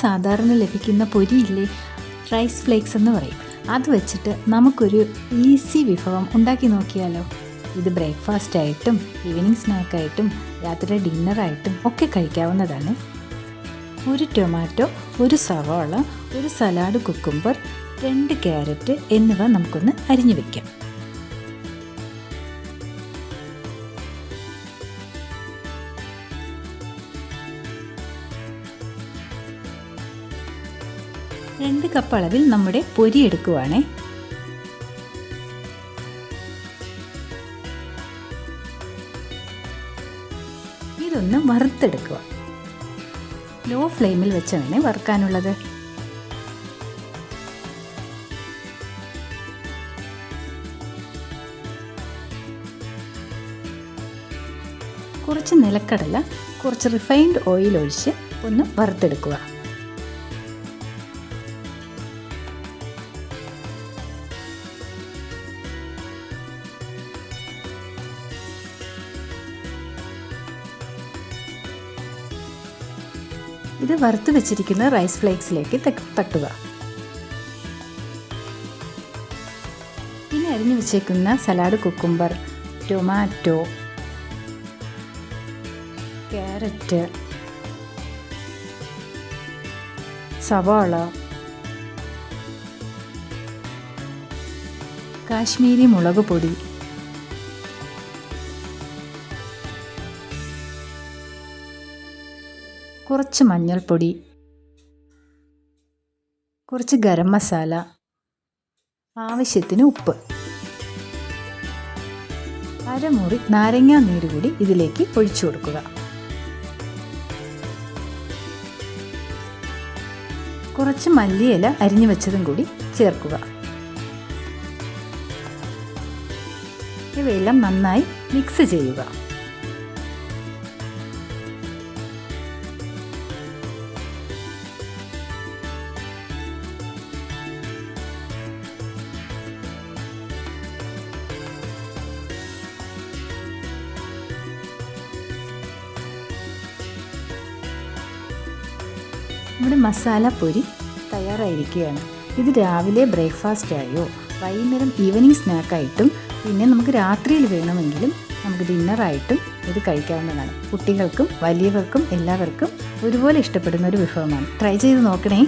സാധാരണ ലഭിക്കുന്ന പൊരിയില്ലേ? Rice flakes എന്ന് പറയും. അത് വെച്ചിട്ട് നമുക്കൊരു ഈസി വിഭവം ഉണ്ടാക്കി നോക്കിയാലോ? ഇത് ബ്രേക്ക്ഫാസ്റ്റ് ആയിട്ടും ഈവനിങ് സ്നാക്കായിട്ടും രാത്രി ഡിന്നറായിട്ടും ഒക്കെ കഴിക്കാവുന്നതാണ്. ഒരു ടൊമാറ്റോ ഒരു സവാള ഒരു സലാഡ് കുക്കുംബർ രണ്ട് ക്യാരറ്റ് എന്നിവ നമുക്കൊന്ന് അരിഞ്ഞു വെക്കാം. രണ്ട് കപ്പ് അളവിൽ നമ്മുടെ പൊരി എടുക്കുവാണേ. ഇതൊന്ന് വറുത്തെടുക്കുക. ലോ ഫ്ലെയിമിൽ വെച്ചാണ് വറുക്കാനുള്ളത്. കുറച്ച് നിലക്കടല കുറച്ച് റിഫൈൻഡ് ഓയിൽ ഒഴിച്ച് ഒന്ന് വറുത്തെടുക്കുക. ഇത് വറുത്ത് വെച്ചിരിക്കുന്ന റൈസ് ഫ്ലേക്സിലേക്ക് തട്ടുക. ഇനി അരിഞ്ഞു വെച്ചേക്കുന്ന സലാഡ് കുക്കുംബർ ടൊമാറ്റോ ക്യാരറ്റ് സവാള കാശ്മീരി മുളക് പൊടി കുറച്ച് മഞ്ഞൾപ്പൊടി കുറച്ച് ഗരം മസാല ആവശ്യത്തിന് ഉപ്പ്. അരമുറി നാരങ്ങാ നീര് കൂടി ഇതിലേക്ക് ഒഴിച്ചു കൊടുക്കുക. കുറച്ച് മല്ലിയില അരിഞ്ഞു വെച്ചതും കൂടി ചേർക്കുക. ഇവയെല്ലാം നന്നായി മിക്സ് ചെയ്യുക. നമ്മുടെ മസാല പൊരി തയ്യാറായിരിക്കുകയാണ്. ഇത് രാവിലെ ബ്രേക്ക്ഫാസ്റ്റ് ആയോ വൈകുന്നേരം ഈവനിങ് സ്നാക്കായിട്ടും പിന്നെ നമുക്ക് രാത്രിയിൽ വേണമെങ്കിലും നമുക്ക് ഡിന്നറായിട്ടും ഇത് കഴിക്കാവുന്നതാണ്. കുട്ടികൾക്കും വലിയവർക്കും എല്ലാവർക്കും ഒരുപോലെ ഇഷ്ടപ്പെടുന്ന ഒരു വിഭവമാണ്. ട്രൈ ചെയ്ത് നോക്കണേ.